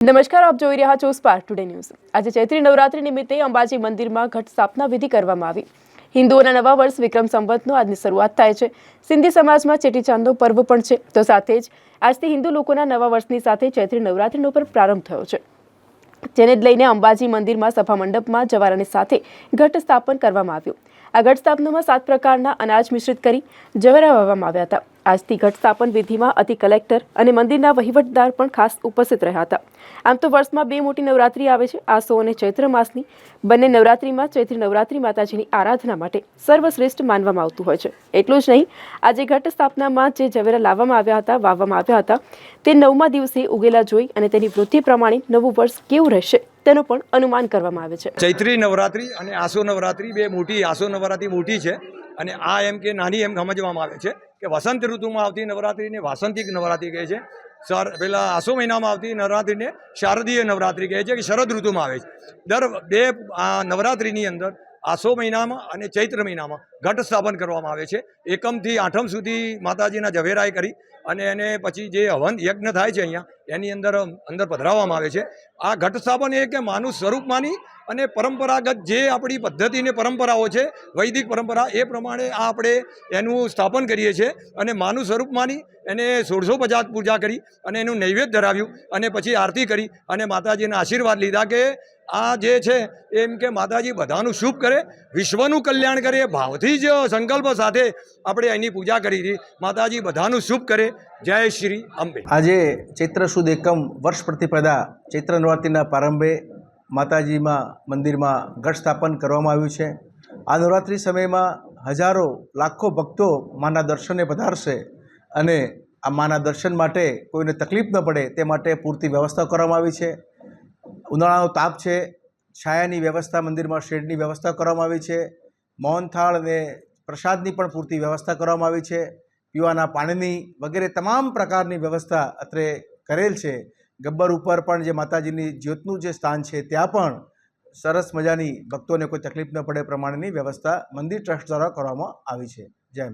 નમસ્કાર, આપ જોઈ રહ્યા છો સ્પાર્ક ટુડે ન્યૂઝ આજે ચૈત્રી નવરાત્રી નિમિત્તે અંબાજી મંદિરમાં ઘટ સ્થાપના વિધિ કરવામાં આવી. હિન્દુઓના નવા વર્ષ વિક્રમ સંવતનો આજની શરૂઆત થાય છે. સિંધી સમાજમાં ચેટીચાંદનો પર્વ પણ છે. તો સાથે જ આજથી હિન્દુ લોકોના નવા વર્ષની સાથે ચૈત્રી નવરાત્રીનો પણ પ્રારંભ થયો છે. જેને લઈને અંબાજી મંદિરમાં સભા મંડપમાં જવારાની સાથે ઘટ સ્થાપન કરવામાં આવ્યું. આ ઘટ સ્થાપનામાં સાત પ્રકારના અનાજ મિશ્રિત કરી જવારા વાવવામાં આવ્યા હતા. આજથી ઘટ સ્થાપન વિધિમાં અતિ કલેક્ટર અને મંદિરના વહીવટદાર પણ ખાસ ઉપસ્થિત રહ્યા હતા. આમ તો વર્ષમાં બે મોટી નવરાત્રી આવે છે આસો અને ચૈત્ર માસની. બંને નવરાત્રીમાં ચૈત્રી નવરાત્રી માતાજીની આરાધના માટે સર્વશ્રેષ્ઠ માનવામાં આવતું હોય છે. એટલું જ નહીં, આજે ઘટ સ્થાપનામાં જે ઝવેરા લાવવામાં આવ્યા હતા, વાવવામાં આવ્યા હતા, તે નવમા દિવસે ઉગેલા જોઈ અને તેની વૃદ્ધિ પ્રમાણે નવું વર્ષ કેવું રહેશે, તેનું પણ અનુમાન કરવામાં આવે છે. ચૈત્રી નવરાત્રી અને આસો નવરાત્રી બે મોટી, આસો નવરાત્રી મોટી છે. અને આ એમ કે નાની એમ સમજવામાં આવે છે કે વસંત ઋતુમાં આવતી નવરાત્રિને વાસંતિક નવરાત્રિ કહે છે. સર, પેલા આસો મહિનામાં આવતી નવરાત્રિને શારદીય નવરાત્રિ કહે છે કે શરદ ઋતુમાં આવે છે. દર બે નવરાત્રિની અંદર આસો મહિનામાં અને ચૈત્ર મહિનામાં ઘટ સ્થાપન કરવામાં આવે છે. એકમથી આઠમ સુધી માતાજીના ઝવેરાએ કરી અને એને પછી જે હવન યજ્ઞ થાય છે અહીંયા, એની અંદર અંદર પધરાવવામાં આવે છે. આ ઘટ સ્થાપન એ કે માનું સ્વરૂપ માની અને પરંપરાગત જે આપણી પદ્ધતિને પરંપરાઓ છે, વૈદિક પરંપરા, એ પ્રમાણે આ આપણે એનું સ્થાપન કરીએ છીએ અને માનું સ્વરૂપ માની એને સોળસો પચાસ પૂજા કરી અને એનું નૈવેદ્ય ધરાવ્યું અને પછી આરતી કરી અને માતાજીના આશીર્વાદ લીધા કે આ જે છે, એમ કે માતાજી બધાનું શુભ કરે, વિશ્વનું કલ્યાણ કરે, ભાવથી જ સંકલ્પ સાથે આપણે એની પૂજા કરી હતી. માતાજી બધાનું શુભ કરે. જય શ્રી અંબે. આજે ચૈત્ર સુદ એકમ વર્ષ પ્રતિપદા ચૈત્ર નવરાત્રિના પ્રારંભે માતાજીમાં મંદિરમાં ઘટ સ્થાપન કરવામાં આવ્યું છે. આ નવરાત્રિ સમયમાં હજારો, લાખો ભક્તો માના દર્શને પધારશે અને આ માના દર્શન માટે કોઈને તકલીફ ન પડે તે માટે પૂરતી વ્યવસ્થા કરવામાં આવી છે. ઉનાળાનો તાપ છે, છાયાની વ્યવસ્થા, મંદિરમાં શેડની વ્યવસ્થા કરવામાં આવી છે મોહનથાળ અને પ્રસાદની પણ પૂરતી વ્યવસ્થા કરવામાં આવી છે, પીવાના પાણીની વગેરે તમામ પ્રકારની વ્યવસ્થા અત્રે કરેલ છે. ગબ્બર ઉપર પણ જે માતાજીની જ્યોતનું જે સ્થાન છે, ત્યાં પણ સરસ મજાની ભક્તોને કોઈ તકલીફ ન પડે પ્રમાણેની વ્યવસ્થા મંદિર ટ્રસ્ટ દ્વારા કરવામાં આવી છે. જય